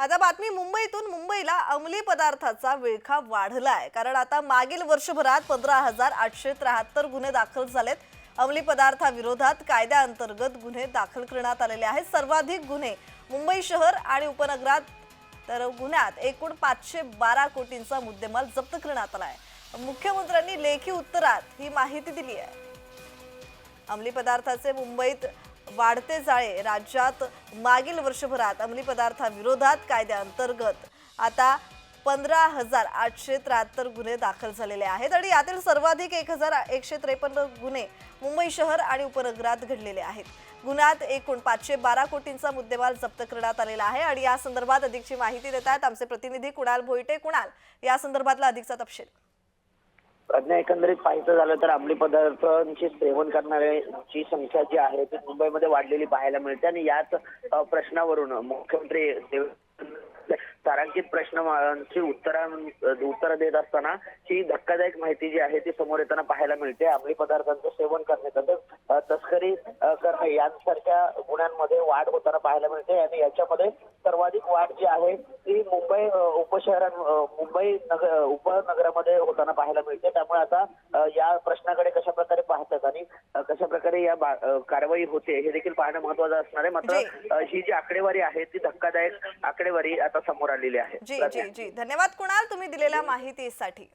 आता बातमी मुंबईतून मुंबईला अंमली पदार्थाचा विळखा वाढलाय. कारण आता मागील वर्षभरात पंधरा हजार आठशे त्र्याहत्तर गुन्हे दाखल झालेत. अंमली पदार्थाविरोधात कायद्याअंतर्गत गुन्हे दाखल करण्यात आलेले आहेत. सर्वाधिक गुन्हे मुंबई शहर आणि उपनगरात तर गुन्ह्यात एकूण पाचशे बारा कोटींचा मुद्देमाल जप्त करण्यात आला आहे मुख्यमंत्र्यांनी लेखी उत्तरात ही माहिती दिली आहे. अंमली पदार्थाचे मुंबईत वाढते जाळे राज्यात मागील वर्षभरात अंमली पदार्थाविरोधात कायद्याअंतर्गत आता पंधरा हजार आठशे त्र्याहत्तर गुन्हे दाखल झालेले आहेत आणि यातील सर्वाधिक एक हजार एकशे त्रेपन्न गुन्हे मुंबई शहर आणि उपनगरात घडलेले आहेत. गुन्ह्यात एकूण पाचशे बारा कोटींचा मुद्देमाल जप्त करण्यात आलेला आहे आणि या संदर्भात अधिकची माहिती देत आहेत आमचे प्रतिनिधी कुणाल भोईटे कुणाल. या संदर्भातला अधिकचा तपशील. प्रज्ञा एकंदरीत पाहायचं झालं तर अंमली पदार्थांची सेवन करणाऱ्यांची संख्या जी आहे ती मुंबईमध्ये वाढलेली पाहायला मिळते. आणि याच प्रश्नावरून मुख्यमंत्री तारांकित प्रश्नांची उत्तरा उत्तरं देत असताना ही धक्कादायक माहिती जी आहे ती समोर येताना पाहायला मिळते. अंमली पदार्थांचं सेवन करणे करणे यांसारख्या गुन्ह्यांमध्ये वाढ होताना पाहायला मिळते आणि याच्यामध्ये सर्वाधिक वाढ जी आहे ती मुंबई उपशहरां मुंबई नगर उपनगरामध्ये होताना पाहायला मिळते. त्यामुळे आता या प्रश्नाकडे कशा प्रकारे पाहतात आणि कशा प्रकारे या कारवाई होते हे देखील पाहणं महत्वाचं असणार आहे. मात्र ही जी आकडेवारी आहे ती धक्कादायक आकडेवारी आता समोर आलेली आहे. जी जी जी. धन्यवाद कुणाल तुम्ही दिलेल्या माहितीसाठी.